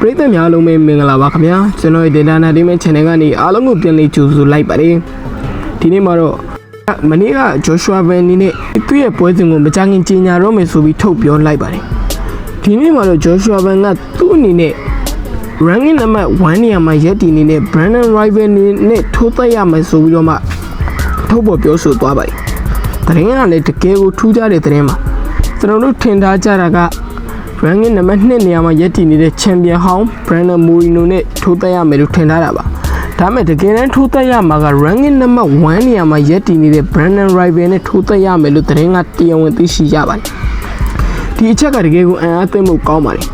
ပရိသတ်များအားလုံးပဲမင်္ဂလာပါခင်ဗျာကျွန်တော်ရဲ့ Data Entertainment Channel ကနေအားလုံးကိုပြန်လေးကြိုဆိုလိုက်ပါတယ်ဒီနေ့မှာတော့မနေ့က Joshua Vanny နဲ့သူ့ရဲ့ပွဲစဉ်ကိုမကြခင်ကြီးညာတော့မယ်ဆိုပြီးထုတ်ပြောလိုက်ပါတယ်ဒီနေ့မှာတော့ Joshua Van ကသူ့အနေနဲ့ ranking number 1နေရာမှာရက်တည်နေတဲ့ Brandon Rival နဲ့ထိုးသက်ရမယ်ဆိုပြီးတော့မှထုတ်ပေါ်ပြောဆိုသွားပါတယ်တရင်ကလည်းတကယ်ကိုထူးခြားတဲ့တရင်မှာကျွန်တော်တို့ထင်ထားကြတာက ranking နံပါတ်2နေရာမှာရပ်တည်နေတဲ့ champion ဟောင်း Brandon Moreno နဲ့ထိုးသက်ရမယ်လို့ထင်ထားတာပါဒါပေမဲ့တကယ်တမ်းထိုးသက်ရမှာက ranking နံပါတ်1နေရာမှာရပ်တည်နေတဲ့ Brandon Rival နဲ့ထိုးသက်ရမယ်လို့တရင်ကတရားဝင်သိရှိရပါတယ်ဒီအချက်ကတကယ်ကိုအံ့အားသင့်ဖို့ကောင်းပါတယ်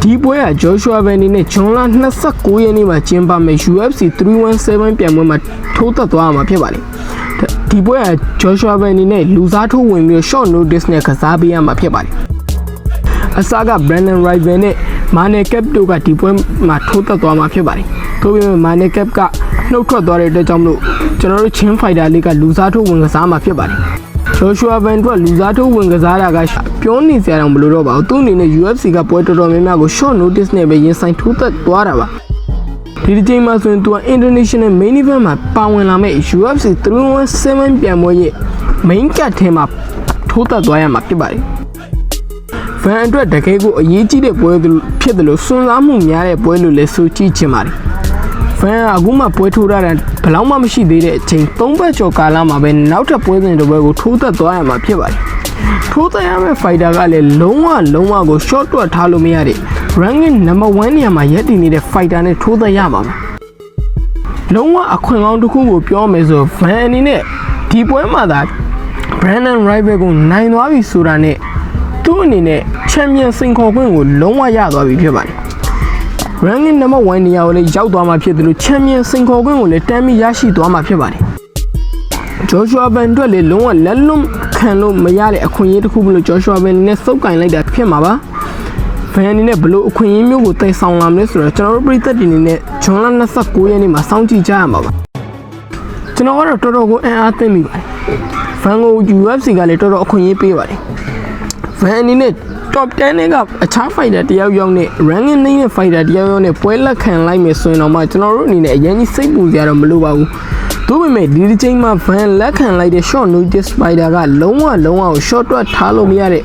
ဒီပွဲက Joshua Vanny နဲ့ဂျွန်လာ29ရက်နေ့မှာကျင်းပမယ့် UFC 317ပြိုင်ပွဲမှာထိုးသက်သွားမှာဖြစ်ပါတယ်ဒီပွဲက Joshua Vanny နဲ့လူစားထိုးဝင်ပြီး short notice နဲ့ကစားပေးရမှာဖြစ်ပါတယ် အစားက Brandon Rival နဲ့ Mane Cap တို့ကဒီပွဲမှာထိုးသက်သွားမှာဖြစ်ပါတယ်။ထို့ပြင် Mane Cap ကနှုတ်ထွက်သွားတဲ့အတွက်ကြောင့်မလို့ကျွန်တော်တို့ချင်းဖိုက်တာလေးကလူစားထိုးဝင်ကစားမှာဖြစ်ပါတယ်။ Joshua Van တို့ကလူစားထိုးဝင်ကစားတာကပြောနေစရာတော့မလိုတော့ပါဘူး။သူ့အနေနဲ့ UFC ကပွဲတော်တော်များများကို short notice နဲ့ပဲရင်ဆိုင်ထိုးသက်သွားတာပါ။ဒီဒီချိန်မှာဆိုရင်သူက international main event မှာပါဝင်လာမဲ့ UFC 317ပြိုင်ပွဲရဲ့ main card ထဲမှာထိုးသက်သွားရမှာဖြစ်ပါတယ်။ ဖန်အတွက်တကယ်ကိုအရေးကြီးတဲ့ပွဲဖြစ်တယ်လို့စွန့်စားမှုများတဲ့ပွဲလို့လည်းဆိုကြည့်ချင်ပါတယ်။ဖန်ကအခုမှပွဲထိုးရတာဘယ်လောက်မှမရှိသေးတဲ့အချိန်၃ပတ်ကျော်ကာလမှာပဲနောက်ထပ်ပွဲစဉ်တစ်ပွဲကိုထိုးသက်သွားရမှာဖြစ်ပါတယ်။ထိုးသက်ရမယ့်ဖိုက်တာကလည်းလုံးဝလုံးဝကို short တွက်ထားလို့မရတဲ့ ranking number 1နေရာမှာရပ်တည်နေတဲ့ fighter နဲ့ထိုးသက်ရမှာပါ။လုံးဝအခွင့်ကောင်းတစ်ခုကိုပြောမယ်ဆိုဗန်အနေနဲ့ဒီပွဲမှာသာ Brandon Rival ကိုနိုင်သွားပြီဆိုတာနဲ့ သူ့အနေနဲ့ချန်ပီယံစင်ခေါ်ခွင့်ကိုလုံးဝရသွားပြီဖြစ်ပါတယ်။ ranking number 1နေရာကိုလည်းရောက်သွားမှာဖြစ်တယ်လို့ချန်ပီယံစင်ခေါ်ခွင့်ကိုလည်းတမ်းပြီးရရှိသွားမှာဖြစ်ပါတယ်။ Joshua Van အတွက်လည်းလုံးဝလက်လွတ်ခံလို့မရတဲ့အခွင့်အရေးတစ်ခုမလို့ Joshua Van နဲ့စုပ်ကင်လိုက်တာဖြစ်မှာပါ။ Van အနေနဲ့ဘလို့အခွင့်အရေးမျိုးကိုတည်ဆောင်လာမလဲဆိုတော့ကျွန်တော်တို့ပြည်သက်တွေအနေနဲ့ဂျွန်လ29ရက်နေ့မှာစောင့်ကြည့်ကြရမှာပါ။ကျွန်တော်ကတော့တော်တော်ကိုအံ့အားသင့်မိပါတယ်။ Van ကို UFC ကလည်းတော်တော်အခွင့်အရေးပေးပါတယ်။ Van အနေနဲ့ top 10နဲ့ကအခြား fighter တယောက်ယောက်နဲ့ ranking 9နဲ့ fighter တယောက်ယောက်နဲ့ပွဲလက်ခံလိုက်မယ်ဆိုရင်တော့မှကျွန်တော်တို့အနေနဲ့အရင်ကြီးစိတ်ပူကြရတော့မလိုပါဘူး။ဒါပေမဲ့ဒီတစ်ချိန်မှာ Van လက်ခံလိုက်တဲ့ short notice fighter ကလုံးဝလုံးဝကို short တွက်ထားလို့မရတဲ့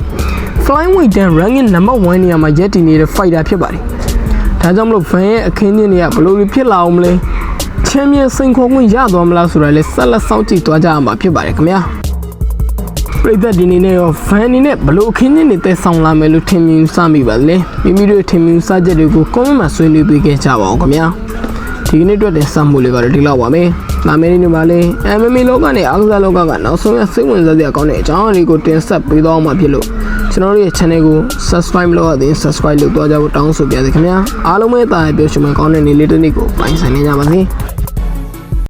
flyweight dan ranking number 1နေရာမှာရပ်တည်နေတဲ့ fighter ဖြစ်ပါတယ်။ဒါကြောင့်မလို့ Van ရဲ့အခင်းချင်းတွေကဘယ်လိုဖြစ်လာအောင်မလဲ။ champion စိန်ခေါ်ခွင့်ရသွားမလားဆိုတာလဲဆက်လက်စောင့်ကြည့်သွားကြရမှာဖြစ်ပါတယ်ခင်ဗျာ။ ပြည်သက်ဒီနေနဲ့ရောဖန်အနေနဲ့ဘလို့အခင်းချင်းတွေတက်ဆောင်လာမယ်လို့ထင်မြင်စမိပါလေမိမိတို့ထင်မြင်စချက်တွေကို comment မှာဆွေးနွေးပေးခဲ့ကြပါအောင်ခင်ဗျာဒီကနေ့အတွက်တင်ဆက်မှုလေးကတော့ဒီလောက်ပါပဲနာမည်လေးတွေပါလေ MMA လောကနဲ့အားကစားလောကကနောက်ဆုံးရစိတ်ဝင်စားစရာကောင်းတဲ့အကြောင်းအရာတွေကိုတင်ဆက်ပေးသွားမှာဖြစ်လို့ကျွန်တော်တို့ရဲ့ channel ကို subscribe လုပ်ရသေး subscribe လုပ်သွားကြဖို့တောင်းဆိုပါရစေခင်ဗျာအားလုံးပဲတာရပြောရှင်မကောင်းတဲ့နေ့လေးတစ်နေ့ကိုပိုင်ဆိုင်နေကြပါစေ